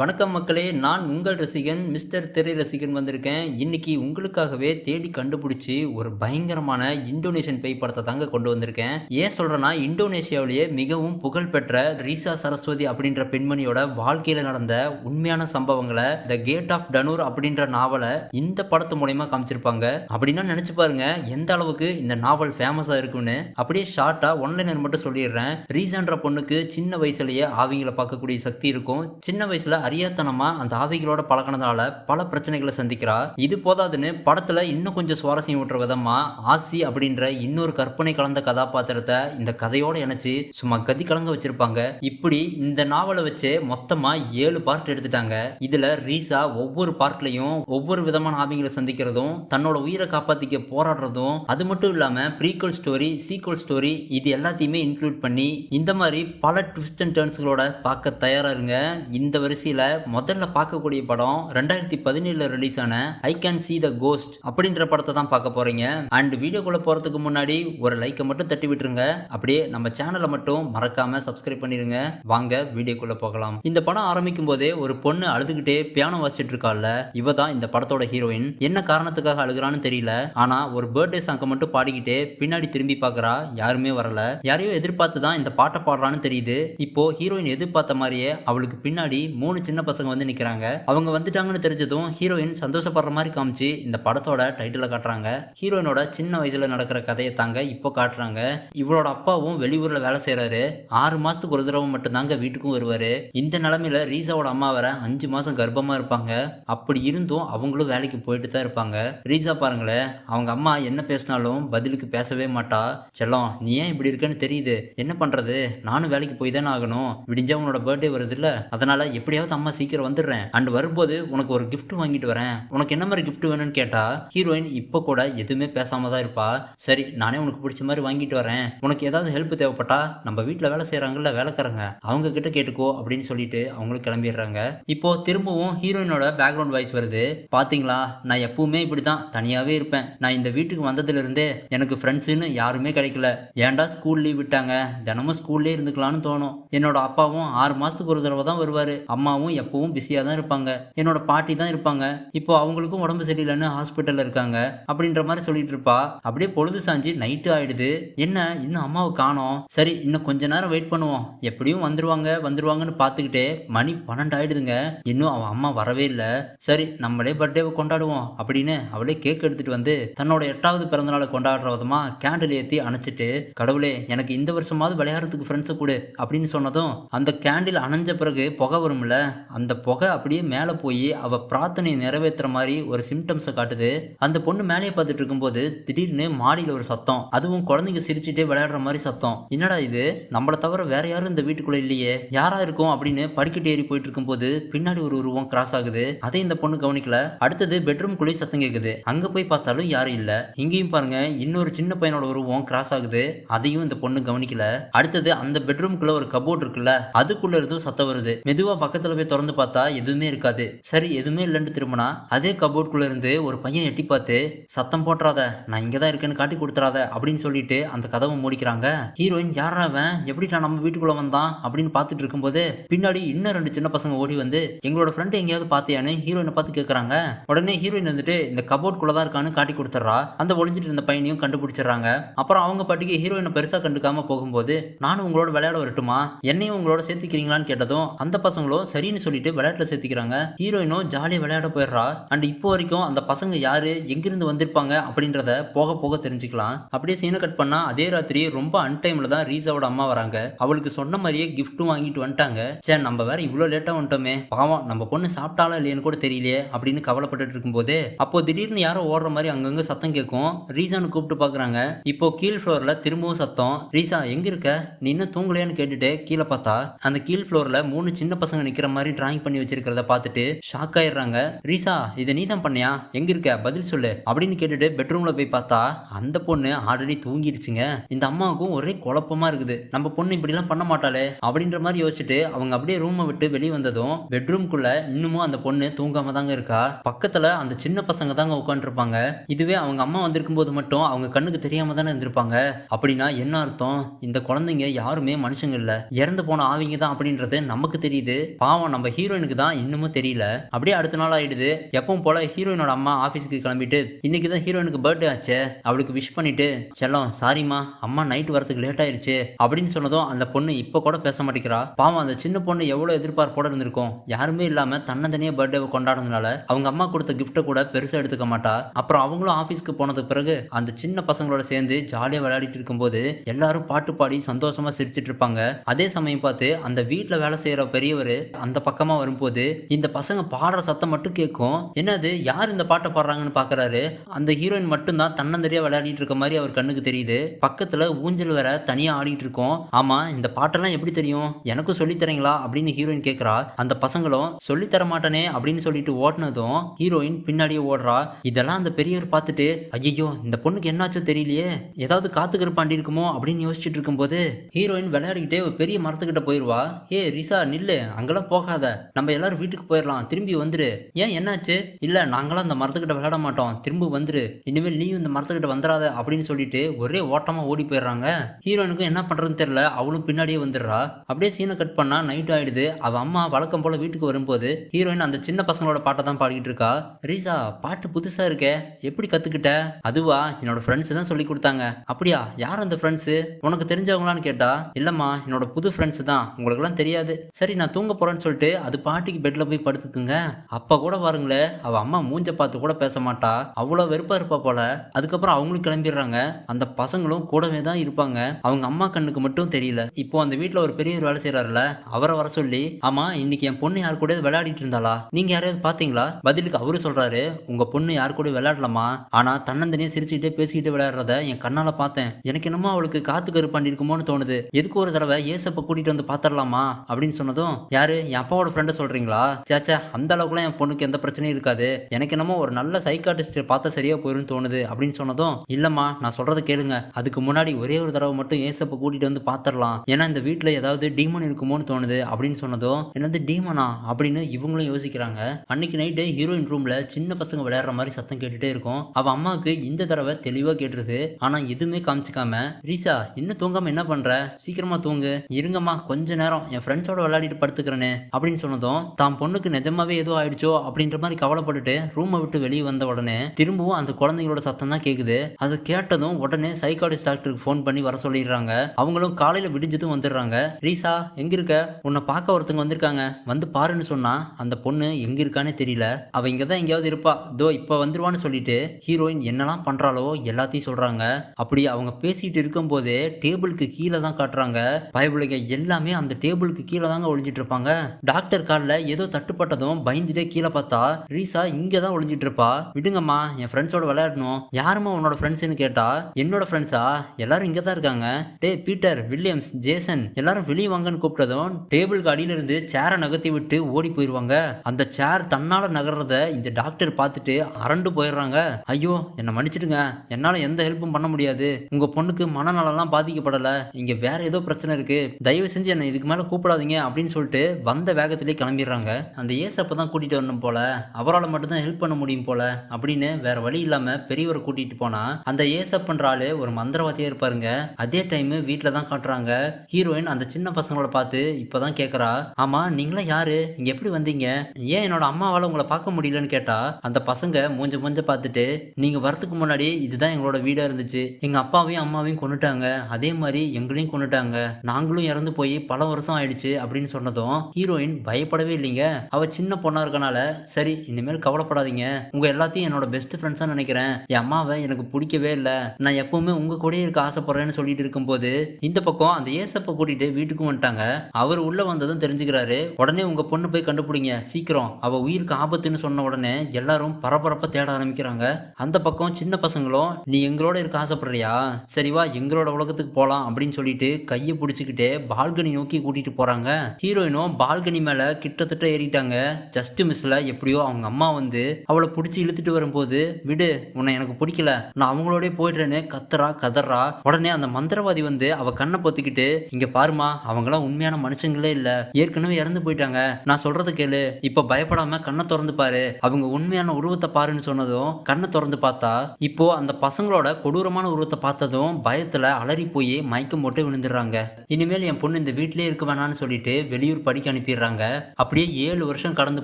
வணக்கம் மக்களே நான் உங்கள் ரசிகன் மிஸ்டர் திரை ரசிகன் வந்திருக்கேன். இன்றைக்கி உங்களுக்காகவே தேடி கண்டுபிடிச்சி ஒரு பயங்கரமான இந்தோனேஷியன் பேய் படத்தை தாங்க கொண்டு வந்திருக்கேன். ஏன் சொல்கிறேன்னா இந்தோனேஷியாவிலேயே மிகவும் புகழ்பெற்ற ரீசா சரஸ்வதி அப்படின்ற பெண்மணியோட வாழ்க்கையில் நடந்த உண்மையான சம்பவங்களை த கேட் ஆஃப் டனூர் அப்படின்ற நாவலை இந்த படத்து மூலயமா காமிச்சிருப்பாங்க. அப்படின்னா நினச்சி பாருங்க எந்த அளவுக்கு இந்த நாவல் ஃபேமஸாக இருக்கும்னு. அப்படியே ஷார்ட்டாக ஒன்லைனர் மட்டும் சொல்லிடுறேன். ரீசான்ற பொண்ணுக்கு சின்ன வயசுலேயே ஆவிங்களை பார்க்கக்கூடிய சக்தி இருக்கும். சின்ன வயசில் அறியாத்தனமா அந்த ஆவிகளோட பழகினதால பல பிரச்சனைகளை சந்திக்கிறா. இது போதாதுன்னு படத்தில் இன்னும் கொஞ்சம் சுவாரஸ்யம் ஊட்டுற விதமாக ஆசி அப்படின்ற இன்னொரு கற்பனை கலந்த கதாபாத்திரத்தை இந்த கதையோடு இணைச்சி சும்மா கதி கலங்க வச்சுருப்பாங்க. இப்படி இந்த நாவலை வச்சு மொத்தமாக ஏழு பார்ட் எடுத்துட்டாங்க. இதில் ரீசா ஒவ்வொரு பார்ட்லையும் ஒவ்வொரு விதமான ஆவிகளை சந்திக்கிறதும் தன்னோட உயிரை காப்பாற்றிக்க போராடுறதும் அது மட்டும் இல்லாமல் ப்ரீக்வல் ஸ்டோரி சீக்வல் ஸ்டோரி இது எல்லாத்தையுமே இன்க்ளூட் பண்ணி இந்த மாதிரி பல ட்விஸ்ட் அண்ட் டேர்ன்ஸ்களோட பார்க்க தயாராக இருங்க. இந்த வரிசையில் முதல்ல பார்க்கக்கூடிய படம் ரெண்டாயிரத்தி பதினேழுல ரிலீஸ் ஆன I can see the ghost அப்படின்ற படத்தை தான் பார்க்க போறீங்க. அண்ட் வீடியோக்குள்ளே போறதுக்கு முன்னாடி ஒரு லைக்கை மட்டும் தட்டி விட்டுருங்க. அப்படியே நம்ம சேனலை மட்டும் மறக்காம சப்ஸ்கிரைப் பண்ணிடுங்க வாங்க வீடியோக்குள்ளே போகலாம். இந்த படம் ஆரம்பிக்கும் போதே ஒரு பொண்ணு அழுதுகிட்டே பியானோ வாசிட்டு இருக்கால இவ தான் இந்த படத்தோட ஹீரோயின் என்ன காரணத்துக்காக அழுகுறான்னு தெரியல. ஆனா ஒரு பர்த்டே சாங்கை மட்டும் பாடிக்கிட்டே பின்னாடி திரும்பி பார்க்குறா யாருமே வரல. யாரையோ எதிர்பார்த்து தான் இந்த பாட்டை பாடுறான்னு தெரியுது. இப்போ ஹீரோயின் எதிர்பார்த்த மாதிரியே அவளுக்கு பின்னாடி மூணு சின்ன பசங்க வந்து நிற்கிறாங்க அவங்க வந்துட்டாங்கன்னு தெரிஞ்சதும் ஹீரோயின் சந்தோஷப்படுற மாதிரி காமிச்சு இந்த படத்தோட டைட்டில காட்டுறாங்க. ஹீரோயினோட சின்ன வயசுல நடக்கிற கதையை தாங்க இப்போ காட்டுறாங்க. இவளோட அப்பாவும் வெளியூரில் வேலை செய்கிறாரு ஆறு மாதத்துக்கு ஒரு தடவை மட்டும்தாங்க வீட்டுக்கும் வருவார். இந்த நிலமையில ரீசாவோட அம்மா வர அஞ்சு மாதம் கர்ப்பமாக இருப்பாங்க. அப்படி இருந்தும் அவங்களும் வேலைக்கு போயிட்டு தான் இருப்பாங்க. ரீசா பாருங்களேன் அவங்க அம்மா என்ன பேசினாலும் பதிலுக்கு பேசவே மாட்டா. செல்லம் நீ ஏன் இப்படி இருக்கன்னு தெரியுது. என்ன பண்ணுறது நானும் வேலைக்கு போய் தானே ஆகணும். விடிஞ்சா உன்னோட பர்த்டே வருது இல்லை அதனால் எப்படியாவது அம்மா சீக்கிரம் வந்துடுறேன். அண்ட் வரும்போது உனக்கு ஒரு கிஃப்ட் வாங்கிட்டு வரேன். உனக்கு என்ன மாதிரி கிஃப்ட் வேணும்னு கேட்டா ஹீரோயின் இப்போ கூட எதுவுமே பேசாம தான் இருப்பா. சரி நானே உனக்கு பிடிச்ச மாதிரி வாங்கிட்டு வரேன். உனக்கு ஏதாவது ஹெல்ப் தேவைப்பட்டா நம்ம வீட்டில் வேலை செய்கிறாங்கல்ல வேலைக்காரங்க அவங்க கிட்ட கேட்டுக்கோ அப்படின்னு சொல்லிட்டு அவங்களும் கிளம்பிடுறாங்க. இப்போ திரும்பவும் ஹீரோயினோட பேக்ரவுண்ட் வாய்ஸ் வருது. பாத்தீங்களா? நான் எப்பவுமே இப்படி தான் தனியாகவே இருப்பேன். நான் இந்த வீட்டுக்கு வந்ததுலேருந்தே எனக்கு ஃப்ரெண்ட்ஸுன்னு யாருமே கிடைக்கல. ஏன்டா ஸ்கூல் லீவ் விட்டாங்க? தினமும் ஸ்கூல்லே இருந்துக்கலாம்னு தோணும். என்னோட அப்பாவும் ஆறு மாதத்துக்கு ஒரு தடவை தான் வருவார். அம்மாவும் எப்பவும் பிஸியாக தான் இருப்பாங்க. என்னோட பாட்டி தான் இருப்பாங்க. இப்போ அவங்களுக்கும் உடம்பு சரியில்லைன்னு ஹாஸ்பிட்டலில் இருக்காங்க. அப்படின்ற மாதிரி சொல்லிட்டு இருப்பா. அப்படியே பொழுது சாஞ்சு நைட்டு ஆயிடுது. என்ன? இன்னும் அம்மாவை காணோம். சரி இன்னும் கொஞ்ச நேரம் வெயிட் பண்ணுவோம். எப்படியும் வந்துருவாங்க வந்துருவாங்கன்னு பார்த்துக்கிட்டே மணி பன்னெண்டு ஆயிடுதுங்க. இன்னும் அவன் அம்மா வரவே இல்லை. சரி நம்மளே பர்த்டேவை கொண்டாடுவோம் அப்படின்னு அவளே கேக் எடுத்துட்டு வந்து தன்னோட எட்டாவது பிறந்தநாளை கொண்டாடுற விதமா கேண்டில் ஏற்றி அணைச்சிட்டு கடவுளே எனக்கு இந்த வருஷமாவது விளையாடுறதுக்கு ஃப்ரெண்ட்ஸை கொடு அப்படின்னு சொன்னதும் அந்த கேண்டில் அணைஞ்ச பிறகு புகை வரும்ல? அந்த புகை அப்படியே மேலே போய் அவ பிரார்த்தனை நிறைவேற்றுற மாதிரி ஒரு சிம்டம்ஸை காட்டுது. அந்த பொண்ணு மேலேயே பார்த்துட்டு இருக்கும்போது திடீர்னு மாடியில் ஒரு சத்தம். அதுவும் குழந்தைங்க சிரிச்சுட்டே விளையாடுற மாதிரி சத்தம். என்னடா இது? நம்மளை தவிர வேற யாரும் இந்த வீட்டுக்குள்ளே இல்லையே. யாரா இருக்கும் அப்படின்னு படிக்கட்டு ஏறி போயிட்டு இருக்கும்போது பின்னாடி ஒரு உருவம் கிராஸ் ஆகுது. அதை இந்த பொண்ணு கவனிக்கல. அடுத்தது பெட்ரூம் குழி சத்தம் கேட்குது அங்க போய் பார்த்தாலும் யாரும் இல்ல. இங்கேயும் பாருங்க இன்னொரு சின்ன பையனோட உருவம் கிராஸ் ஆகுது. அதையும் இந்த பொண்ணு கவனிக்கல. அடுத்தது அந்த பெட்ரூம்குள்ள ஒரு கபோர்ட் இருக்குல்ல அதுக்குள்ள இருந்தும் சத்தம் வருது. மெதுவா பக்கத்துல போய் திறந்து பார்த்தா எதுவுமே இருக்காது. சரி எதுவுமே இல்லைன்னு திரும்பினா அதே கபோர்ட்குள்ள இருந்து ஒரு பையன் எட்டி பார்த்து சத்தம் போட்டுறாத நான் இங்கே தான் இருக்கேன்னு காட்டி கொடுத்துறாத அப்படின்னு சொல்லிட்டு அந்த கதவை மூடிக்கிறாங்க. ஹீரோயின் யாரா அவன் நான் நம்ம வீட்டுக்குள்ள வந்தான்? அப்படின்னு பார்த்துட்டு இருக்கும்போது பின்னாடி இன்னும் ரெண்டு சின்ன பசங்க ஓடி வந்து எங்களோட ஃப்ரெண்டு எங்கேயாவது பார்த்தியான்னு? ஹீரோயினை பார்த்து கேட்குறாங்க உடனே ஹீரோயின் வந்துட்டு இந்த கபோர்ட்குள்ள தான் இருக்கான்னு காட்டி கொடுத்துட்றா. அந்த ஒளிஞ்சிட்டு இருந்த பையனையும் கண்டுபிடிச்சிடுறாங்க. அப்புறம் அவங்க பாட்டுக்கு ஹீரோயினை பெருசாக கண்டுக்காம போகும்போது நானும் உங்களோட விளையாட வரட்டுமா? என்னையும் உங்களோட சேர்த்துக்கிறீங்களான்னு கேட்டதும் அந்த பசங்களும் சரி சரின்னு சொல்லிட்டு விளையாட்டுல சேர்த்துக்கிறாங்க. ஹீரோயினும் ஜாலியாக விளையாட போயிடுறா. அண்ட் இப்போ வரைக்கும் அந்த பசங்க யாரு? எங்கிருந்து வந்திருப்பாங்க? அப்படின்றத போக போக தெரிஞ்சுக்கலாம். அப்படியே சீனை கட் பண்ணா அதே ராத்திரி ரொம்ப அன்டைம்ல தான் ரீசாவோட அம்மா வராங்க. அவளுக்கு சொன்ன மாதிரியே கிஃப்ட்டும் வாங்கிட்டு வந்துட்டாங்க. சே நம்ம வேற இவ்வளோ லேட்டாக வந்துட்டோமே. பாவம் நம்ம பொண்ணு சாப்பிட்டாலும் இல்லையான்னு கூட தெரியலையே அப்படின்னு கவலைப்பட்டுட்டு இருக்கும்போது அப்போ திடீர்னு யாரோ ஓடுற மாதிரி அங்கங்க சத்தம் கேட்கும். ரீசான்னு கூப்பிட்டு பார்க்குறாங்க இப்போ கீழ் ஃப்ளோரில் திரும்பவும் சத்தம். ரீசா எங்க இருக்க? நீ இன்னும் தூங்கலையான்னு கேட்டுட்டு கீழே பார்த்தா? அந்த கீழ் ஃப்ளோரில் மூணு சின்ன பசங்க நிற்கிற மாதிரி டிராயிங் பண்ணி வச்சிருக்கிறத பார்த்துட்டு ஷாக் ஆயிடுறாங்க. ரீசா இதை நீ தான் பண்ணியா? எங்க இருக்க? பதில் சொல்லு. அப்படின்னு கேட்டுட்டு பெட்ரூம்ல போய் பார்த்தா அந்த பொண்ணு ஆல்ரெடி தூங்கிருச்சுங்க இந்த அம்மாவுக்கும் ஒரே குழப்பமா இருக்குது. நம்ம பொண்ணு இப்படிலாம் பண்ண மாட்டாளே. அப்படின்ற மாதிரி யோசிச்சுட்டு அவங்க அப்படியே ரூமை விட்டு வெளியே வந்ததும் பெட்ரூம்குள்ள இன்னமும் அந்த பொண்ணு தூங்காம தாங்க இருக்கா? பக்கத்துல அந்த சின்ன பசங்க தாங்க உட்காந்துருப்பாங்க இதுவே அவங்க அம்மா வந்திருக்கும் போது மட்டும் அவங்க கண்ணுக்கு தெரியாம தானே இருந்திருப்பாங்க. அப்படின்னா என்ன அர்த்தம்? இந்த குழந்தைங்க யாருமே மனுஷங்க இல்ல. இறந்து போன ஆவிங்க தான் அப்படின்றது நமக்கு தெரியுது. பாவம் பாவம் நம்ம ஹீரோயினுக்கு தான் இன்னமும் தெரியல. அப்படியே அடுத்த நாள் ஆயிடுது. எப்பவும் போல ஹீரோயினோட அம்மா ஆஃபீஸுக்கு கிளம்பிட்டு இன்னைக்கு தான் ஹீரோயினுக்கு பர்த்டே ஆச்சே? அவளுக்கு விஷ் பண்ணிட்டு செல்லம் சாரிம்மா அம்மா நைட் வரதுக்கு லேட் ஆயிருச்சு. அப்படின்னு சொன்னதும் அந்த பொண்ணு இப்போ கூட பேச மாட்டேங்கிறா. பாவம் அந்த சின்ன பொண்ணு எவ்வளோ எதிர்பார்ப்போட இருந்திருக்கும். யாருமே இல்லாமல் தன்னந்தனியே பர்த்டேவை கொண்டாடுறதுனால அவங்க அம்மா கொடுத்த கிஃப்ட்டை கூட பெருசாக எடுத்துக்க மாட்டா. அப்புறம் அவங்களும் ஆஃபீஸ்க்கு போனதுக்கு பிறகு அந்த சின்ன பசங்களோட சேர்ந்து ஜாலியாக விளையாடிட்டு இருக்கும்போது எல்லாரும் பாட்டு பாடி சந்தோஷமா சிரிச்சிட்டு இருப்பாங்க. அதே சமயம் பார்த்து அந்த வீட்டில் வேலை செய்யற பெரியவர் அந்த அந்த பக்கமாக வரும்போது இந்த பசங்க பாடுற சத்தம் மட்டும் கேட்கும். என்னது யார் இந்த பாட்டை பாடுறாங்கன்னு பார்க்குறாரு அந்த ஹீரோயின் மட்டும்தான் தன்னந்தரியாக விளையாடிட்டு இருக்க மாதிரி அவர் கண்ணுக்கு தெரியுது. பக்கத்தில் ஊஞ்சல் வேற தனியாக ஆடிட்டு இருக்கோம். ஆமாம் இந்த பாட்டெல்லாம் எப்படி தெரியும்? எனக்கும் சொல்லித்தரீங்களா அப்படின்னு ஹீரோயின் கேட்குறா அந்த பசங்களும் சொல்லி தர மாட்டேனே அப்படின்னு சொல்லிட்டு ஓட்டினதும் ஹீரோயின் பின்னாடியே ஓடுறா. இதெல்லாம் அந்த பெரியவர் பார்த்துட்டு ஐயோ இந்த பொண்ணுக்கு என்னாச்சோ தெரியலையே. ஏதாவது காத்துக்கிற இருக்குமோ? அப்படின்னு யோசிச்சுட்டு இருக்கும்போது ஹீரோயின் விளையாடிக்கிட்டே ஒரு பெரிய மரத்துக்கிட்ட போயிடுவா ஏ ரிசா நில்லு. அங்கெல்லாம் போகாத. நம்ம எல்லாரும் வீட்டுக்கு போயிடலாம் திரும்பி வந்துரு. ஏன் என்னாச்சு? இல்ல நாங்களாம் அந்த மரத்துக்கிட்ட விளையாட மாட்டோம். திரும்ப வந்துரு. இனிமேல் நீயும் இந்த மரத்துக்கிட்ட வந்துடாத அப்படின்னு சொல்லிட்டு ஒரே ஓட்டமா ஓடி போயிடுறாங்க. ஹீரோனுக்கும் என்ன பண்றதுன்னு தெரியல. அவளும் பின்னாடியே வந்துடுறா. அப்படியே சீனை கட் பண்ணா நைட் ஆயிடுது. அவ அம்மா வழக்கம் போல வீட்டுக்கு வரும்போது ஹீரோயின் அந்த சின்ன பசங்களோட பாட்டை தான் பாடிக்கிட்டு இருக்கா. ரீசா பாட்டு புதுசா இருக்கே. எப்படி கத்துக்கிட்ட? அதுவா என்னோட ஃப்ரெண்ட்ஸ் தான் சொல்லி கொடுத்தாங்க. அப்படியா? யார் அந்த ஃப்ரெண்ட்ஸு உனக்கு தெரிஞ்சவங்களான்னு கேட்டா இல்லம்மா என்னோட புது ஃப்ரெண்ட்ஸ் தான். உங்களுக்குலாம் தெரியாது. சரி நான் தூங்க போறேன்னு சொல்லிட்டு அது பாட்டிக்கு பெட்ல போய் படுத்துக்குங்க. அப்ப கூட பாருங்களேன் அவள் அம்மா மூஞ்ச பார்த்து கூட பேச மாட்டா. அவ்வளோ வெறுப்பா இருப்பா போல. அதுக்கப்புறம் அவங்களும் கிளம்பிடுறாங்க. அந்த பசங்களும் கூடவே தான் இருப்பாங்க. அவங்க அம்மா கண்ணுக்கு மட்டும் தெரியல. இப்போ அந்த வீட்டில் ஒரு பெரியவர் வேலை செய்கிறாருல அவரை வர சொல்லி ஆமாம் இன்னைக்கு என் பொண்ணு யார் கூட விளையாடிட்டு இருந்தாளா? நீங்க யாரையாவது பார்த்தீங்களா? பதிலுக்கு அவரு சொல்றாரு உங்க பொண்ணு யார் கூட விளையாடலாமா? ஆனா தன்னந்தனியே சிரிச்சுக்கிட்டே பேசிக்கிட்டு விளையாடுறத என் கண்ணால் பார்த்தேன். எனக்கு என்னமோ அவளுக்கு காத்து கருப்பாண்டி இருக்குமோன்னு தோணுது. எதுக்கு ஒரு தடவை ஏசப்ப கூட்டிகிட்டு வந்து பார்த்துடலாமா அப்படின்னு சொன்னதும் யாரு? என் அப்பாவோட ஃப்ரெண்டை சொல்றீங்களா? சேச்சா அந்த அளவுக்குலாம் என் பொண்ணுக்கு எந்த பிரச்சனையும் இருக்காது. எனக்கு என்னமோ ஒரு நல்ல சைக்காட்டிஸ்ட் பார்த்தா சரியா போயிரும் தோணுது அப்படின்னு சொன்னதும் இல்லம்மா நான் சொல்றதை கேளுங்க. அதுக்கு முன்னாடி ஒரே ஒரு தடவை மட்டும் ஏசப்ப கூட்டிட்டு வந்து பாத்திரலாம். ஏன்னா இந்த வீட்டில் ஏதாவது டீமன் இருக்குமோன்னு தோணுது அப்படின்னு சொன்னதும் என்னது டீமனா அப்படின்னு இவங்களும் யோசிக்கிறாங்க. அன்னைக்கு நைட்டு ஹீரோயின் ரூம்ல சின்ன பசங்க விளையாடுற மாதிரி சத்தம் கேட்டுட்டே இருக்கும். அவ அம்மாவுக்கு இந்த தடவை தெளிவா கேட்டுருது. ஆனா எதுவுமே காமிச்சிக்காம ரீசா இன்னும் தூங்காம என்ன பண்ற? சீக்கிரமா தூங்கு. இருங்கம்மா கொஞ்ச நேரம். என் ஃப்ரெண்ட்ஸோட விளையாடிட்டு படுத்துக்கிறேனே. அப்படின்னு சொன்னதும் தான் பொண்ணுக்கு நிஜமாவே ஏதோ ஆயிடுச்சோ? அப்படின்ற மாதிரி கவலைப்பட்டுட்டு ரூமை விட்டு வெளியே வந்த உடனே திரும்பவும் அந்த குழந்தைங்களோட சத்தம் தான் கேக்குது. அதை கேட்டதும் உடனே சைக்காலஜிஸ்ட் டாக்டருக்கு ஃபோன் பண்ணி வர சொல்லிடுறாங்க. அவங்களும் காலையில விடிஞ்சதும் வந்துடுறாங்க. ரீசா எங்க இருக்க? உன்னை பார்க்க ஒருத்தங்க வந்திருக்காங்க. வந்து பாருன்னு சொன்னா அந்த பொண்ணு எங்க இருக்கானே தெரியல. அவ இங்க தான் எங்கேயாவது இருப்பா. தோ இப்ப வந்துருவான்னு சொல்லிட்டு ஹீரோயின் என்னெல்லாம் பண்றாளோ எல்லாத்தையும் சொல்றாங்க. அப்படி அவங்க பேசிட்டு இருக்கும்போது டேபிளுக்கு கீழே தான் காட்டுறாங்க. பயபிள்ளைங்க எல்லாமே அந்த டேபிளுக்கு கீழே தாங்க ஒழிஞ்சிட்டு இருப்பாங்க. டாக்டர் காலில் ஏதோ தட்டுப்பட்டதும் பயந்துட்டே கீழே பார்த்தா ரீசா இங்கே தான் ஒளிஞ்சிட்டு இருப்பா விடுங்கம்மா என் ஃப்ரெண்ட்ஸோட விளையாடணும். யாரும்மா உன்னோட ஃப்ரெண்ட்ஸ்னு கேட்டா? என்னோட ஃப்ரெண்ட்ஸா எல்லாரும் இங்கே தான் இருக்காங்க. டே பீட்டர் வில்லியம்ஸ் ஜேசன் எல்லாரும் வெளியே வாங்கன்னு கூப்பிட்டதும் டேபிளுக்கு அடியிலிருந்து சேரை நகர்த்தி விட்டு ஓடி போயிடுவாங்க அந்த சேர் தன்னால் நகர்றத இந்த டாக்டர் பார்த்துட்டு அரண்டு போயிடுறாங்க. ஐயோ என்னை மன்னிச்சிடுங்க. என்னால் எந்த ஹெல்ப்பும் பண்ண முடியாது. உங்கள் பொண்ணுக்கு மனநலம்லாம் பாதிக்கப்படலை. இங்கே வேற ஏதோ பிரச்சனை இருக்குது தயவு செஞ்சு என்னை இதுக்கு மேலே கூப்பிடாதீங்க அப்படின்னு சொல்லிட்டு வந்த வேகத்திலே கிளம்பிடுறாங்க. அந்த ஏசப்ப தான் கூட்டிகிட்டு வரணும் போல. அவரால் மட்டும்தான் ஹெல்ப் பண்ண முடியும் போல அப்படின்னு வேற வழி இல்லாமல் பெரியவரை கூட்டிட்டு போனால் அந்த ஏசப்பன்ற ஆளு ஒரு மந்திரவாதியாக இருப்பாருங்க. அதே டைம் வீட்டில் தான் காட்டுறாங்க. ஹீரோயின் அந்த சின்ன பசங்களோட பார்த்து இப்போதான் கேட்குறா ஆமா நீங்களாம் யாரு? இங்க எப்படி வந்தீங்க? ஏன் என்னோட அம்மாவால உங்களை பார்க்க முடியலன்னு கேட்டால் அந்த பசங்க மூஞ்ச மூஞ்ச பார்த்துட்டு நீங்க வரத்துக்கு முன்னாடி இதுதான் எங்களோட வீடாக இருந்துச்சு. எங்க அப்பாவையும் அம்மாவையும் கொண்டுட்டாங்க அதே மாதிரி எங்களையும் கொண்டுட்டாங்க நாங்களும் இறந்து போய் பல வருஷம் ஆயிடுச்சு அப்படின்னு சொன்னதும் ஹீரோ ஹீரோயின் பயப்படவே இல்லைங்க. அவ சின்ன பொண்ணா இருக்கனால சரி இனிமேல் கவலைப்படாதீங்க. உங்க எல்லாத்தையும் என்னோட பெஸ்ட் ஃப்ரெண்ட்ஸா நினைக்கிறேன். என் அம்மாவை எனக்கு பிடிக்கவே இல்லை. நான் எப்பவுமே உங்க கூடயே இருக்க ஆசைப்படுறேன்னு சொல்லிட்டு இருக்கும்போது இந்த பக்கம் அந்த ஏசப்ப கூட்டிட்டு வீட்டுக்கு வந்துட்டாங்க. அவர் உள்ள வந்ததும் தெரிஞ்சுக்கிறாரு. உடனே உங்க பொண்ணு போய் கண்டுபிடிங்க. சீக்கிரம். அவ உயிருக்கு ஆபத்துன்னு சொன்ன உடனே எல்லாரும் பரபரப்பாக தேட ஆரம்பிக்கிறாங்க. அந்த பக்கம் சின்ன பசங்களும் நீ எங்களோட இருக்க ஆசைப்படுறியா? சரி வா எங்களோட உலகத்துக்கு போலாம். அப்படின்னு சொல்லிட்டு கையை பிடிச்சிக்கிட்டு பால்கனி நோக்கி கூட்டிட்டு போறாங்க. ஹீரோயினும் பால்கனி மேலே கிட்டத்தட்ட ஏறிட்டாங்க. ஜஸ்ட் மிஸ்ல எப்படியோ அவங்க அம்மா வந்து அவளை பிடிச்சி இழுத்துட்டு வரும்போது விடு உன்னை எனக்கு பிடிக்கல. நான் அவங்களோடய போயிடுறேன்னு கத்துறா கதறா உடனே அந்த மந்திரவாதி வந்து அவ கண்ணை பொத்திக்கிட்டு இங்க பாருமா அவங்களாம் உண்மையான மனுஷங்களே இல்ல. ஏற்கனவே இறந்து போயிட்டாங்க. நான் சொல்றது கேளு. இப்ப பயப்படாம கண்ணை திறந்து பாரு. அவங்க உண்மையான உருவத்தை பாருன்னு சொன்னதும் கண்ணை திறந்து பார்த்தா இப்போ அந்த பசங்களோட கொடூரமான உருவத்தை பார்த்ததும் பயத்துல அலறி போய் மயக்கம் போட்டு விழுந்துடுறாங்க. இனிமேல் என் பொண்ணு இந்த வீட்டிலே இருக்க வேணாம்னு சொல்லிட்டு வெளியூர் படிக்க அனுப்பி அனுப்பிடுறாங்க அப்படியே ஏழு வருஷம் கடந்து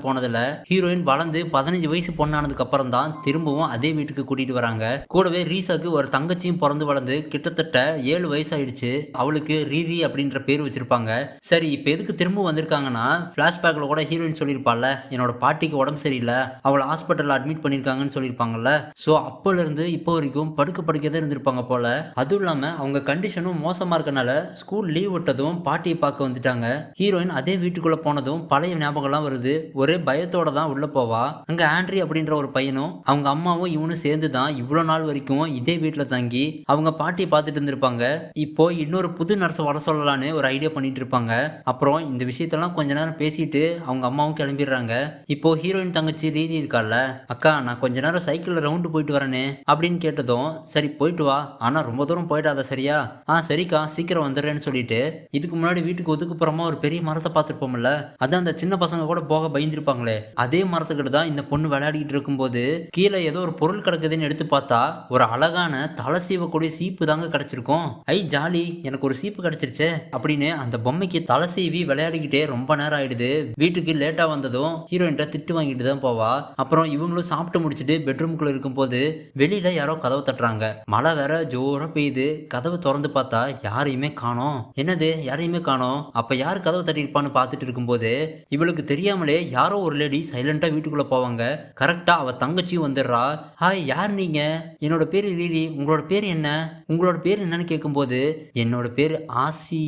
போனதுல ஹீரோயின் வளர்ந்து பதினஞ்சு வயசு பொண்ணானதுக்கு அப்புறம் தான் திரும்பவும் அதே வீட்டுக்கு கூட்டிட்டு வராங்க. கூடவே ரீசாக்கு ஒரு தங்கச்சியும் பிறந்து வளர்ந்து கிட்டத்தட்ட ஏழு வயசு ஆயிடுச்சு அவளுக்கு ரீதி அப்படின்ற பேர் வச்சிருப்பாங்க. சரி இப்போ எதுக்கு திரும்ப வந்திருக்காங்கன்னா ஃப்ளாஷ்பேக்ல கூட ஹீரோயின் சொல்லியிருப்பாள்ல என்னோட பாட்டிக்கு உடம்பு சரியில்லை அவளை ஹாஸ்பிட்டலில் அட்மிட் பண்ணியிருக்காங்கன்னு சொல்லியிருப்பாங்கல்ல. ஸோ அப்போலேருந்து இப்போ வரைக்கும் படுக்க படுக்க தான் இருந்திருப்பாங்க போல. அதுவும் இல்லாமல் அவங்க கண்டிஷனும் மோசமாக இருக்கனால ஸ்கூல் லீவ் விட்டதும் பாட்டியை பார்க்க வந்துட்டாங்க. ஹீரோயின் அதே வீட்டுக்குள்ளே போனதும் பழைய ஞாபகம்லாம் வருது. ஒரே பயத்தோட தான் உள்ளே போவா. அங்கே ஆண்ட்ரி அப்படின்ற ஒரு பையனும் அவங்க அம்மாவும் இவனும் சேர்ந்து தான் இவ்வளோ நாள் வரைக்கும் இதே வீட்டில் தங்கி அவங்க பாட்டியை பார்த்துட்டு இருந்திருப்பாங்க. இப்போ இன்னொரு புது நர்ஸை வர சொல்லலான்னு ஒரு ஐடியா பண்ணிட்டு இருப்பாங்க. அப்புறம் இந்த விஷயத்தெல்லாம் கொஞ்ச நேரம் பேசிட்டு அவங்க அம்மாவும் கிளம்பிடுறாங்க. இப்போ ஹீரோயின் தங்கச்சி ரீதி இருக்கால்ல அக்கா நான் கொஞ்ச நேரம் சைக்கிளில் ரவுண்டு போயிட்டு வரேனே அப்படின்னு கேட்டதும் சரி போயிட்டு வா. ஆனால் ரொம்ப தூரம் போயிடாத சரியா? ஆ சரிக்கா சீக்கிரம் வந்துடுறேன்னு சொல்லிட்டு இதுக்கு முன்னாடி வீட்டுக்கு ஒதுக்குப்புறமா ஒரு பெரிய மரத்தை பார்த்துருப்போம்ல அதான் அந்த சின்ன பசங்க கூட போக பயந்துருப்பாங்களே. அதே மரத்துக்கிட்ட தான் இந்த பொண்ணு விளையாடிக்கிட்டு இருக்கும்போது கீழே ஏதோ ஒரு பொருள் கிடக்குதுன்னு எடுத்து பார்த்தா ஒரு அழகான தலை சீவக்கூடிய சீப்பு தாங்க கிடைச்சிருக்கும். ஐ ஜாலி எனக்கு ஒரு சீப்பு கிடைச்சிருச்சே அப்படின்னு அந்த பொம்மைக்கு தலை சீவி விளையாடிக்கிட்டே ரொம்ப நேரம் ஆயிடுது. வீட்டுக்கு லேட்டா வந்ததும் ஹீரோயின்ட்ட திட்டு வாங்கிட்டு தான் போவா. அப்புறம் இவங்களும் சாப்பிட்டு முடிச்சுட்டு பெட்ரூம்குள்ள இருக்கும்போது வெளியில யாரோ கதவை தட்டுறாங்க. மழை வேற ஜோரா பெய்யுது. கதவை திறந்து பார்த்தா யாரையுமே காணோம். என்னது யாரையுமே காணோம்? அப்ப யார் கதவை தட்டியிருப்பான்னு பார்த்துட்டு இருக்கும்போது இவளுக்கு தெரியாமலே யாரோ ஒரு லேடி சைலண்டாக வீட்டுக்குள்ள போவாங்க. கரெக்டாக அவள் தங்கச்சியும் வந்துடுறா. ஹாய் யார் நீங்கள் என்னோட பேர் ரீரி உங்களோட பேர் என்ன? உங்களோட பேர் என்னன்னு கேட்கும்போது என்னோட பேர் ஆசி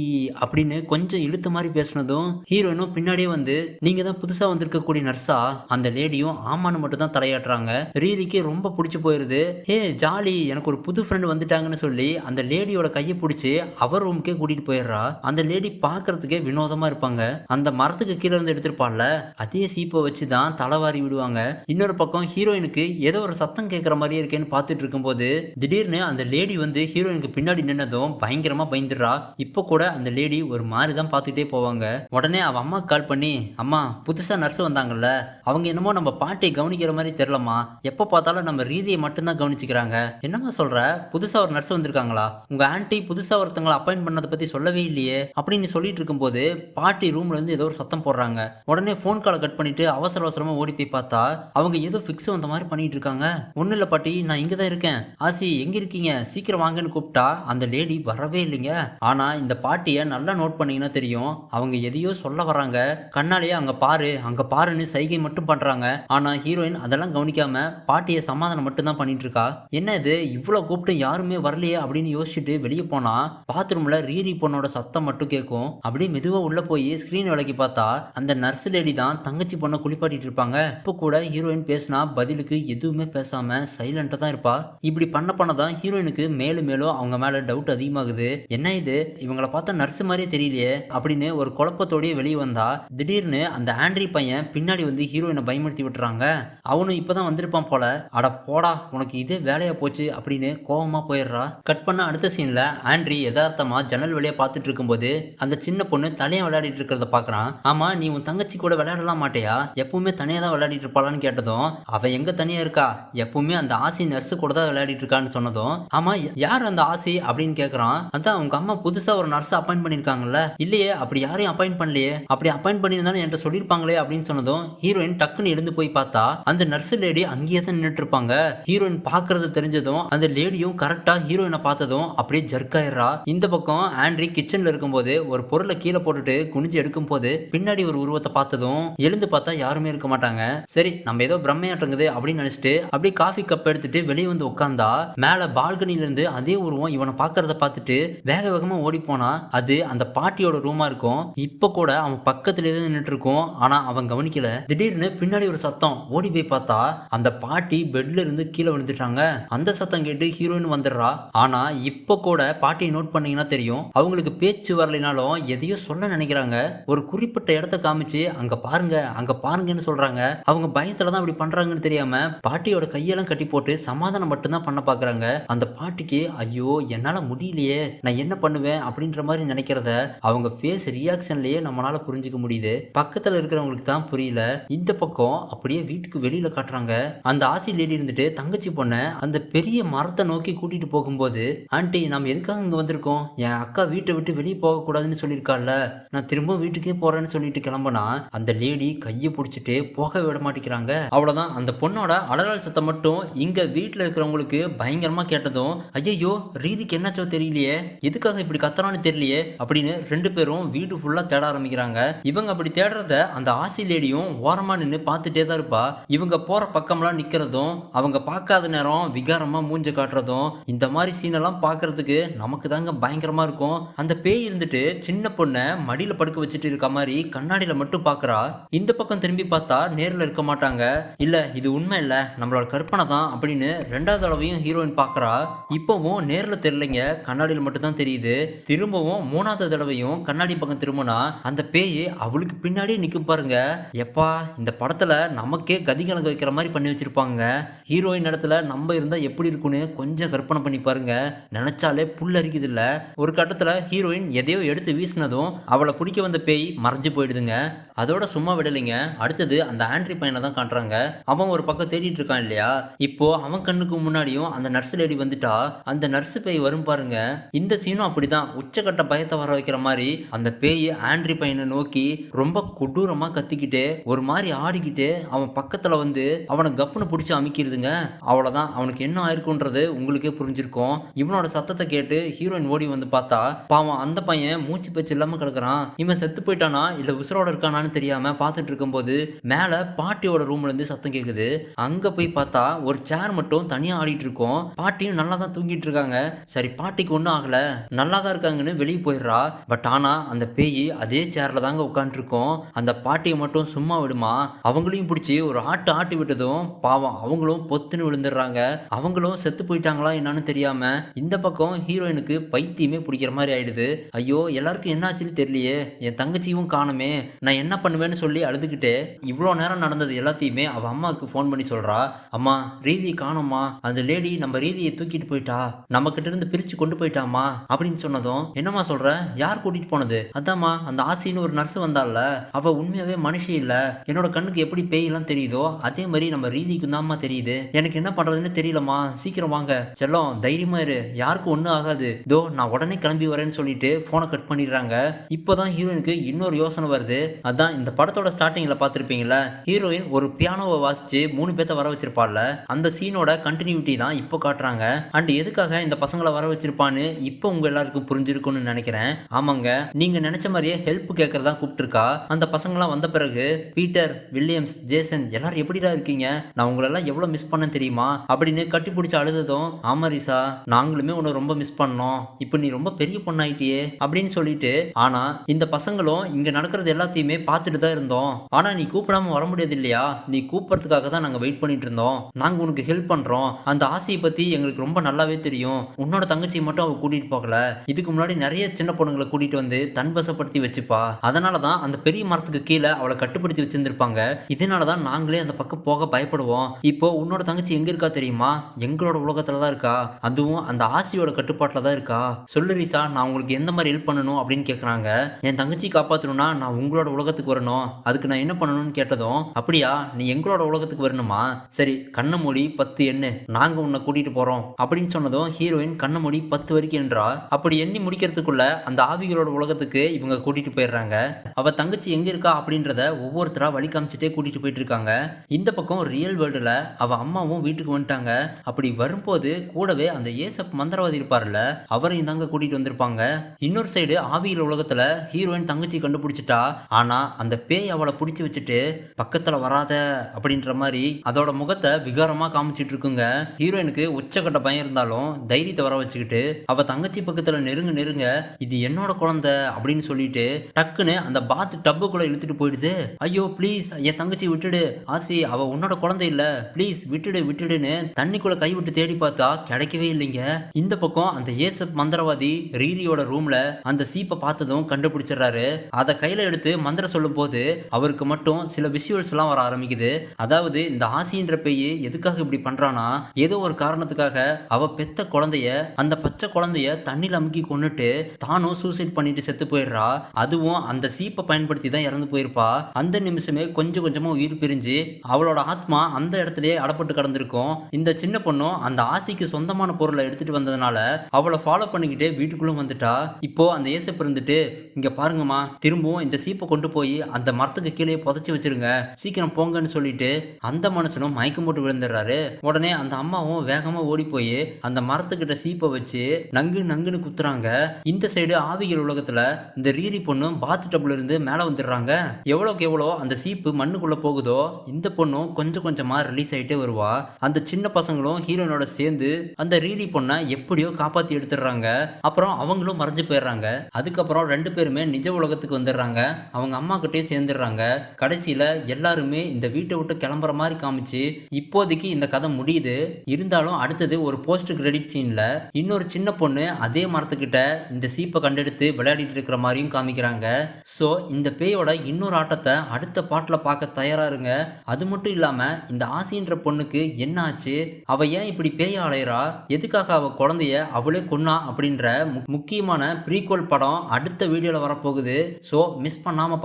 அப்படின்னு கொஞ்சம் இழுத்த மாதிரி பேசினதும் ஹீரோயினும் பின்னாடியே வந்து நீங்கள் தான் புதுசாக வந்திருக்கக்கூடிய நர்ஸா? அந்த லேடியும் ஆமான்னு மட்டும் தான் தலையாட்டுறாங்க. ரீதிக்கு ரொம்ப பிடிச்சி போயிருது. Hey jolly. எனக்கு ஒரு புது ஃப்ரெண்டு வந்துட்டாங்கன்னு சொல்லி அந்த லேடியோட கையை பிடிச்சி அவர் ரூமுக்கே கூட்டிகிட்டு போயிடுறா. அந்த லேடி பார்க்கறதுக்கே வினோதமாக இருப்பாங்க. அந்த மரத்துக்கு கீழே இருந்து எடுத்திருப்பான்ல அதே சீப்பை வச்சு தான் தலைவாரி விடுவாங்க. இன்னொரு பக்கம் ஹீரோயினுக்கு ஏதோ ஒரு சத்தம் கேட்குற மாதிரியே இருக்கேன்னு பார்த்துட்டு இருக்கும்போது திடீர்னு அந்த லேடி வந்து ஹீரோயினுக்கு பின்னாடி நின்னதும் பயங்கரமா பயந்துடுறா. இப்போ கூட அந்த லேடி ஒரு மாதிரி தான் பார்த்துட்டே போவாங்க. உடனே அவ அம்மா கால் பண்ணி அம்மா புதுசா நர்ஸ் வந்தாங்கல்ல அவங்க என்னமோ நம்ம பாட்டியை கவனிக்கிற மாதிரி தெரிலம்மா எப்போ பார்த்தாலும் நம்ம ரீதியை மட்டும்தான் கவனிச்சுக்கிறாங்க. என்னம்மா சொல்ற? புதுசா ஒரு நர்ஸ் வந்திருக்காங்களா? உங்க ஆன்ட்டி புதுசா ஒருத்தங்களை அப்பாயின்ட் பண்ணதை பத்தி சொல்லவே இல்லையே. அப்படின்னு சொல்லிட்டு இருக்கும்போது பாட்டி ரூம்ல இருந்து ஏதோ ஒரு சத்தம் போடுறாங்க. உடனே ஃபோன் காலை கட் பண்ணிட்டு அவசர அவசரமா ஓடி போய் பார்த்தா அவங்க ஏதோ ஃபிக்ஸ் வந்த மாதிரி பண்ணிட்டு இருக்காங்க. ஒன்றும் இல்லை பாட்டி நான் இங்கே தான் இருக்கேன். ஆசி எங்க இருக்கீங்க? சீக்கிரம் வாங்கன்னு கூப்பிட்டா அந்த லேடி வரவே இல்லைங்க. ஆனா இந்த பாட்டியை நல்லா நோட் பண்ணீங்கன்னா தெரியும். அவங்க எதையோ சொல்ல வராங்க கண்ணாலேயே அங்க பாரு அங்க பாருன்னு சைகை மட்டும் பண்றாங்க. ஆனா ஹீரோயின் அதெல்லாம் கவனிக்காம பாட்டியை சமாதானம் மட்டும் தான் பண்ணிட்டு இருக்கா. என்ன இது? இவ்வளோ கூப்பிட்டு யாருமே வரலையே அப்படின்னு யோசிச்சுட்டு வெளியே போனா பாத்ரூம்ல ரீரி பொண்ணோட சத்தம் மட்டும் கேட்கும் அப்படியே மெதுவா உள்ள போய் ஸ்கிரீன் விலைக்கு பார்த்தா அந்த நர்ஸ் லேடி தான் தங்கச்சி பொண்ணை குளிப்பாட்டிட்டு இருப்பாங்க. இப்போ கூட ஹீரோயின் பேசினா பதிலுக்கு எதுவுமே பேசாம சைலண்டா தான் இருப்பா. இப்படி பண்ண பண்ண தான் ஹீரோயினுக்கு மேலும் மேலும் அவங்க மேல டவுட் அதிகமாகுது. என்ன இது? இவங்கள பார்த்தா நர்ஸ் மாதிரியே தெரியலையே. அப்படின்னு ஒரு குழப்பத்தோடயே வெளியே வந்தா திடீர்னு அந்த ஆண்ட்ரி பையன் பின்னாடி வந்து ஹீரோயினை பயமுறுத்தி விட்டுறாங்க. அவனும் இப்போதான் வந்திருப்பான் போல. அட போடா உனக்கு இதே வேலையா போச்சு அப்படின்னு கோபமா போயிடுறா. கட் பண்ண அடுத்த சீன்ல ஆண்ட்ரி யதார்த்தமா ஜன்னல் வழியா பார்த்துட்டு இருக்கும்போது அந்த சின்ன பொண்ணு தனியா விளையாடிட்டு இருக்கிறத பாக்குறான் ஆமா நீ உன் தங்கச்சி கூட விளையாடலாம் மாட்டியா? எப்பவுமே தனியா தான் விளையாடிட்டு இருப்பாளான்னு கேட்டதும் அவன் எங்க தனியா இருக்கா? எப்பவுமே அந்த ஆசி நர்ஸு கூட தான் விளையாடிட்டு இருக்கான்னு சொன்னதும் ஆமா யார் அந்த ஆசி அப்படின்னு கேக்குறான். அதான் உங்க அம்மா புதுசா ஒரு நர்ஸ் அப்பாயிண்ட் பண்ணியிருக்காங்கல்ல இல்லையே அப்படி யாரையும் அப்பாயிண்ட் பண்ணலையே. அப்படி அப்பாயிண்ட் பண்ணியிருந்தாலும் என்கிட்ட சொல்லியிருப்பாங்களே அப்படின்னு சொன்னதும் ஹீரோயின் டக்குன்னு எழுந்து போய் பார்த்தா அந்த நர்ஸ் லேடி அங்கேயே தான் நின்றுட்டு இருப்பாங்க. ஹீரோயின் பார்க்கறது தெரிஞ்சதும் அந்த லேடியும் கரெக்டா ஹீரோயினை பார்த்ததும் அப்படியே ஜர்க் ஆயிடுறா. இந்த பக்கம் ஆண்ட்ரி கிச்சன்ல இருக்கும்போது ஒரு பொருளை கீழே போட்டுட்டு குனிஞ்சு எடுக்கும் போது பின்னாடி ஒரு உருவத்தை பார்த்ததும் எழுந்து பார்த்தா யாருமே இருக்க மாட்டாங்க. சரி நம்ம ஏதோ பிரம்மையாட்டங்குது அப்படின்னு நினைச்சிட்டு அப்படியே காஃபி கப் எடுத்துட்டு வெளியே வந்து உட்காந்தா மேல பால்கனில இருந்து அதே உருவம் இவனை பார்க்கறத பார்த்துட்டு வேக வேகமா ஓடி போனா அது அந்த பாட்டியோட ரூமா இருக்கும். இப்ப கூட அவன் பக்கத்துல நின்றுட்டு இருக்கும் ஆனா அவன் கவனிக்கல. திடீர்னு பின்னாடி ஒரு சத்தம். ஓடி போய் பார்த்தா அந்த பாட்டி பெட்ல இருந்து கீழே விழுந்துட்டாங்க. அந்த சத்தம் கேட்டு ஹீரோயின் வந்துடுறா. ஆனா இப்ப கூட பாட்டியை நோட் பண்ணீங்கன்னா தெரியும். அவங்களுக்கு பேச்சு வரலைனாலும் எதையோ சொல்ல நினைக்கிறாங்க. ஒரு குறிப்பிட்ட இடத்த காமிச்சு அங்க பாருங்க அங்க பாருங்கன்னு சொல்றாங்க. அவங்க பயத்துல தான் அப்படி பண்றாங்கன்னு தெரியாம பாட்டியோட கையெல்லாம் கட்டி போட்டு சமாதானம் மட்டும்தான் பண்ண பாக்குறாங்க. அந்த பாட்டிக்கு ஐயோ என்னால முடியலையே நான் என்ன பண்ணுவேன்? அப்படின்ற மாதிரி நினைக்கிறத அவங்க ஃபேஸ் ரியாக்ஷன்லயே நம்மளால புரிஞ்சுக்க முடியுது. பக்கத்துல இருக்கிறவங்களுக்கு தான் புரியல. இந்த பக்கம் அப்படியே வீட்டுக்கு வெளியில காட்டுறாங்க. அந்த ஆசி லேடி இருந்துட்டு தங்கச்சி பொண்ணை அந்த பெரிய மரத்தை நோக்கி கூட்டிட்டு போகும்போது ஆண்டி நாம் எதுக்காக இங்க வந்திருக்கோம்? என் அக்கா வீட்டை விட்டு வெளியே போக கூடாதுன்னு சொல்லியிருக்காள்ல. நான் திரும்ப வீட்டுக்கே போகிறேன் போறேன்னு சொல்லிட்டு கிளம்புனா அந்த லேடி கையை பிடிச்சிட்டு போக விட மாட்டேங்கிறாங்க. அவ்வளவுதான். அந்த பொண்ணோட அலறல் சத்தம் மட்டும் இங்க வீட்டுல இருக்கிறவங்களுக்கு பயங்கரமா கேட்டதும் ஐயோ ரீதிக்கு என்னாச்சோ தெரியலையே. எதுக்காக இப்படி கத்துறான்னு தெரியலையே? அப்படின்னு ரெண்டு பேரும் வீடு ஃபுல்லா தேட ஆரம்பிக்கிறாங்க. இவங்க அப்படி தேடுறத அந்த ஆசி லேடியும் ஓரமா நின்று பார்த்துட்டே தான் இருப்பா. இவங்க போற பக்கம்லாம் நிக்கிறதும் அவங்க பார்க்காத நேரம் விகாரமா மூஞ்ச காட்டுறதும் இந்த மாதிரி சீனெல்லாம் பார்க்கிறதுக்கு நமக்கு தாங்க பயங்கரமா இருக்கும். அந்த பேய் இருந்துட்டு சின்ன பொண்ணை மடியில படுக்க வச்சுட்டு இருக்காம மாதிரி கண்ணாடியில மட்டும் பாக்குறா. இந்த பக்கம் திரும்பி பார்த்தா நேர்ல இருக்க மாட்டாங்க. இல்ல இது உண்மை இல்ல. நம்மளோட கற்பனை தான் அப்படின்னு ரெண்டாவது தடவையும் ஹீரோயின் பாக்குறா. இப்போவும் நேர்ல தெரியலைங்க. கண்ணாடியில் மட்டும் தான் தெரியுது. திரும்பவும் மூணாவது தடவையும் கண்ணாடி பக்கம் திரும்பினா அந்த பேய் அவளுக்கு பின்னாடியே நிற்கும் பாருங்க. எப்பா இந்த படத்துல நமக்கே கதி கணக்கு வைக்கிற மாதிரி பண்ணி வச்சிருப்பாங்க. ஹீரோயின் இடத்துல நம்ம இருந்தா எப்படி இருக்கும்னு கொஞ்சம் கற்பனை பண்ணி பாருங்க. நினைச்சாலே புல் அரிக்குது இல்ல. ஒரு கட்டத்துல ஹீரோயின் எதையோ எடுத்து வீசினதும் அவளை பிடிக்க வந்த பேய் மறைஞ்சு போயிடுதுங்க. அதோட சும்மா விடலைங்க. அடுத்தது அந்த ஆண்ட்ரி பையனை தான் காட்டுறாங்க. அவன் ஒரு பக்கம் தேடிட்டு இருக்கான் இல்லையா? இப்போ அவன் கண்ணுக்கு முன்னாடியும் அந்த நர்ஸ் லேடி வந்துட்டா. அந்த நர்ஸ் பேய் வரும் பாருங்க. இந்த சீனும் அப்படிதான். உச்சக்கட்ட பயத்தை வர வைக்கிற மாதிரி அந்த பேய் ஆண்ட்ரி பையனை நோக்கி ரொம்ப கொடூரமா கத்திக்கிட்டு ஒரு மாதிரி ஆடிக்கிட்டு அவன் பக்கத்துல வந்து அவனை கப்புன்னு பிடிச்சி அமைக்கிறதுங்க அவ்வளவுதான். அவனுக்கு என்ன ஆயிருக்குன்றது உங்களுக்கே புரிஞ்சிருக்கும். இவனோட சத்தத்தை கேட்டு ஹீரோயின் ஓடி வந்து பார்த்தா பாவம் அந்த பையன் மூச்சு பேச்சு இல்லாம கிடக்குறான். இவன் செத்து போயிட்டானா? இல்ல உசுரோட இருக்கானான்னு தெரியாம பார்த்துட்டு இருக்கும்போது மேல பாட்டியோட ரூம்ல இருந்து சத்தம் கேக்குது. அங்க போய் பார்த்தா ஒரு சேர் மட்டும் தனியா ஆடிட்டு இருக்கோம். பாட்டியும் நல்லா தான் தூங்கிட்டு இருக்காங்க. சரி பாட்டிக்கு ஒன்றும் ஆகல. நல்லா தான் இருக்காங்கன்னு வெளியே போயிடுறா. பட் ஆனா அந்த பேய் அதே சேர்ல தாங்க உட்காந்துருக்கோம் அந்த பாட்டியை மட்டும் சும்மா விடுமா? அவங்களையும் பிடிச்சி ஒரு ஆட்டு ஆட்டி விட்டதும் பாவம் அவங்களும் பொத்துன்னு விழுந்துடுறாங்க. அவங்களும் செத்து போயிட்டாங்களா என்னன்னு தெரியாம இந்த பக்கம் ஹீரோயினுக்கு பைத்தியமே பிடிக்கிற மாதிரி ஆயிடுது. ஐயோ எல்லாருக்கும் என்னாச்சுன்னு தெரியலையே. என் தங்கச்சியும் காணுமே. நான் என்ன பண்ணுவேன்னு சொல்லி அழுதுகிட்டே இவ்வளோ நேரம் நடந்தது எல்லாத்தையுமே அவள் அம்மாவுக்கு ஃபோன் பண்ணி சொல்றா. அம்மா ரீதி காணோம்மா. அந்த லேடி நம்ம ரீதியை தூக்கிட்டு போயிட்டா. நம்ம கிட்ட இருந்து பிரித்து கொண்டு போயிட்டாமா அப்படின்னு சொன்னதும் என்னம்மா சொல்கிறேன் யார் கூட்டிகிட்டு போனது? அதாம்மா அந்த ஆசின்னு ஒரு நர்ஸ் வந்தால அவள் உண்மையாகவே மனுஷி இல்லை. என்னோட கண்ணுக்கு எப்படி பேயெல்லாம் தெரியுதோ அதே மாதிரி நம்ம ரீதிக்கு தான்மா தெரியுது. எனக்கு என்ன பண்ணுறதுன்னு தெரியலம்மா. சீக்கிரம் வாங்க. செல்லம் தைரியமாக இரு. யாருக்கும் ஒன்றும் ஆகாது. தோ நான் உடனே கிளம்பி வரேன்னு சொல்லிட்டு ஃபோனை கட் பண்ணிடுறாங்க. இப்போதான் ஹீரோயினுக்கு இன்னொரு யோசனை வருது. அதான் இந்த படத்தோட ஸ்டார்டிங்ல பார்த்துருப்பீங்கள ஹீரோயின் ஒரு பியானோவை வாசிச்சு மூணு பேத்த வர வச்சிருப்பாள்ல அந்த சீனோட கண்டினியூட்டி தான் இப்போ காட்டுறாங்க. அண்ட் எதுக்காக இந்த பசங்களை வர வச்சிருப்பான்னு இப்போ உங்க எல்லாருக்கும் புரிஞ்சிருக்கும்னு நினைக்கிறேன். ஆமாங்க நீங்க நினைச்ச மாதிரியே ஹெல்ப் கேட்கறதா கூப்பிட்டுருக்கா அந்த பசங்களாம் வந்த பிறகு பீட்டர் வில்லியம்ஸ் ஜேசன் எல்லாரும் எப்படிடா இருக்கீங்க? நான் உங்களெல்லாம் எவ்வளோ மிஸ் பண்ண தெரியுமா? அப்படின்னு கட்டி பிடிச்சி அழுததும் ஆமா ரிசா நாங்களுமே உன்னை ரொம்ப மிஸ் பண்ணோம். இப்போ நீ ரொம்ப பெரிய பொண்ணாயிட்டியே. அப்படின்னு சொல்லிட்டு ஆனா இந்த பசங்களும் இங்க நடக்கிறது எல்லாத்தையுமே பார்த்துட்டு தான் இருந்தோம். ஆனால் நீ கூப்பிடாம வர முடியாது இல்லையா? நீ கூப்பிட்றதுக்காக தான் நாங்கள் வெயிட் பண்ணிட்டு இருந்தோம். நாங்கள் உனக்கு ஹெல்ப் பண்ணுறோம் அந்த ஆசையை பற்றி எங்களுக்கு ரொம்ப நல்லாவே தெரியும். உன்னோட தங்கச்சியை மட்டும் அவள் கூட்டிகிட்டு போகல. இதுக்கு முன்னாடி நிறைய சின்ன பொண்ணுங்களை கூட்டிகிட்டு வந்து தன்பசப்படுத்தி வச்சுப்பா. அதனால தான் அந்த பெரிய மரத்துக்கு கீழே அவளை கட்டுப்படுத்தி வச்சுருந்துருப்பாங்க. இதனால தான் நாங்களே அந்த பக்கம் போக பயப்படுவோம். இப்போ உன்னோட தங்கச்சி எங்கே இருக்கா தெரியுமா? எங்களோட உலகத்துல தான் இருக்கா. அதுவும் அந்த ஆசையோட கட்டுப்பாட்டில் தான் இருக்கா. சொல்லு ரீசா நான் உங்களுக்கு எந்த மாதிரி ஹெல்ப் பண்ணணும் அப்படின்னு கேட்குறாங்க என் தங்கச்சி காப்பாற்றணும்னா நான் உங்களோட உலகத்தை உலகத்துக்கு வரணும். அதுக்கு நான் என்ன பண்ணணும்னு கேட்டதும் அப்படியா நீ எங்களோட உலகத்துக்கு வரணுமா? சரி கண்ணமொழி பத்து எண்ணு. நாங்க உன்னை கூட்டிட்டு போறோம். அப்படின்னு சொன்னதும் ஹீரோயின் கண்ணமொழி பத்து வரைக்கும் என்றா அப்படி எண்ணி முடிக்கிறதுக்குள்ள அந்த ஆவிகளோட உலகத்துக்கு இவங்க கூட்டிட்டு போயிடுறாங்க. அவ தங்கச்சி எங்க இருக்கா அப்படின்றத ஒவ்வொருத்தரா வழி காமிச்சிட்டே கூட்டிட்டு போயிட்டு இருக்காங்க. இந்த பக்கம் ரியல் வேர்ல்டுல அவ அம்மாவும் வீட்டுக்கு வந்துட்டாங்க. அப்படி வரும்போது கூடவே அந்த ஏசப் மந்திரவாதி இருப்பார்ல அவரையும் தாங்க கூட்டிட்டு வந்திருப்பாங்க. இன்னொரு சைடு ஆவியில் உலகத்துல ஹீரோயின் தங்கச்சி கண்டுபிடிச்சிட்டா. ஆனா அந்த பேய் அவளை பிடிச்சி வச்சுட்டு பக்கத்தில் வராத அப்படின்ற மாதிரி அதோட முகத்தை விகாரமாக காமிச்சிட்டு இருக்குங்க. ஹீரோயினுக்கு உச்சக்கட்ட பயம் இருந்தாலும் தைரியத்தை வர வச்சுக்கிட்டு அவள் தங்கச்சி பக்கத்தில் நெருங்க நெருங்க இது என்னோட குழந்தை அப்படின்னு சொல்லிட்டு டக்குன்னு அந்த பாத் டப்புக்குள்ளே இழுத்துட்டு போயிடுது. ஐயோ ப்ளீஸ் என் தங்கச்சி விட்டுடு. ஆசி அவள் உன்னோட குழந்தை இல்லை. ப்ளீஸ் விட்டுடு விட்டுடுன்னு தண்ணிக்குள்ளே கைவிட்டு தேடி பார்த்தா கிடைக்கவே இல்லைங்க. இந்த பக்கம் அந்த ஏசப் மந்திரவாதி ரீரியோட ரூமில் அந்த சீப்பை பார்த்ததும் கண்டுபிடிச்சிடுறாரு. அதை கையில் எடுத்து மந்திர சொல்லி சொல்லும்போது அவருக்கு மட்டும் சில விஷுவல்ஸ்லாம் வர ஆரம்பிக்குது. அதாவது இந்த ஆசின்ற பேய் எதுக்காக இப்படி பண்றானா ஏதோ ஒரு காரணத்துக்காக அவ பெத்த குழந்தைய அந்த பச்சை குழந்தைய தண்ணியில் அமுக்கி கொண்டுட்டு தானும் சூசைட் பண்ணிட்டு செத்து போயிடுறா. அதுவும் அந்த சீப்பை பயன்படுத்தி தான் இறந்து போயிருப்பா. அந்த நிமிஷமே கொஞ்சம் கொஞ்சமா உயிர் பிரிஞ்சு அவளோட ஆத்மா அந்த இடத்துலயே அடப்பட்டு கிடந்திருக்கும். இந்த சின்ன பொண்ணும் அந்த ஆசிக்கு சொந்தமான பொருளை எடுத்துட்டு வந்ததுனால அவளை ஃபாலோ பண்ணிக்கிட்டு வீட்டுக்குள்ள வந்துட்டா. இப்போ அந்த ஏசப் இருந்துட்டு இங்க பாருங்கம்மா திரும்பவும் இந்த சீப்பை கொண்டு போய் அந்த மரத்துக்கு கீழே புதைச்சி வச்சிருங்க. சீக்கிரம் போங்கன்னு சொல்லிட்டு அந்த மனுஷனும் மயக்கம் போட்டு விழுந்துடுறாரு. உடனே அந்த அம்மாவும் வேகமா ஓடி போய் அந்த மரத்துக்கிட்ட சீப்பை வச்சு நங்கு நங்குன்னு குத்துறாங்க. இந்த சைடு ஆவிகள் உலகத்துல இந்த ரீரி பொண்ணும் பாத் டபுள் இருந்து மேல வந்துடுறாங்க. எவ்வளோக்கு எவ்வளோ அந்த சீப்பு மண்ணுக்குள்ள போகுதோ இந்த பொண்ணும் கொஞ்சம் கொஞ்சமா ரிலீஸ் ஆயிட்டே வருவா. அந்த சின்ன பசங்களும் ஹீரோயினோட சேர்ந்து அந்த ரீரி பொண்ணை எப்படியோ காப்பாத்தி எடுத்துடுறாங்க. அப்புறம் அவங்களும் மறைஞ்சு போயிடுறாங்க. அதுக்கப்புறம் ரெண்டு பேருமே நிஜ உலகத்துக்கு வந்துடுறாங்க. அவங்க அம்மா அம்மாக்கிட்டே சேர்ந்துடுறாங்க. கடைசியில் எல்லாருமே இந்த வீட்டை விட்டு கிளம்புற மாதிரி காமிச்சு இப்போதைக்கு இந்த கதை முடியுது. இருந்தாலும் அடுத்தது ஒரு போஸ்ட் கிரெடிட் சீனில் இன்னொரு சின்ன பொண்ணு அதே மரத்துக்கிட்ட இந்த சீப்பை கண்டெடுத்து விளையாடிட்டு இருக்கிற மாதிரியும் காமிக்கிறாங்க. ஸோ இந்த பேயோட இன்னொரு ஆட்டத்தை அடுத்த பாட்டில் பார்க்க தயாராருங்க அது மட்டும் இல்லாமல் இந்த ஆசின்ற பொண்ணுக்கு என்ன ஆச்சு? அவ ஏன் இப்படி பேய அலையிறா? எதுக்காக அவள் குழந்தைய அவளே கொன்னா அப்படின்ற மு- முக்கியமான ப்ரீக்வல் படம் அடுத்த வீடியோவில் வரப்போகுது. ஸோ மிஸ் பண்ணாம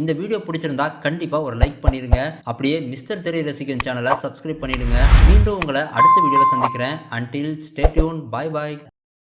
இந்த வீடியோ பிடிச்சிருந்தா கண்டிப்பா ஒரு லைக் பண்ணிடுங்க. அப்படியே மிஸ்டர் திரை ரசிகன் சேனலை சப்ஸ்கிரைப் பண்ணிடுங்க. மீண்டும் உங்களை அடுத்த வீடியோவில் சந்திக்கிறேன். Until stay tune bye bye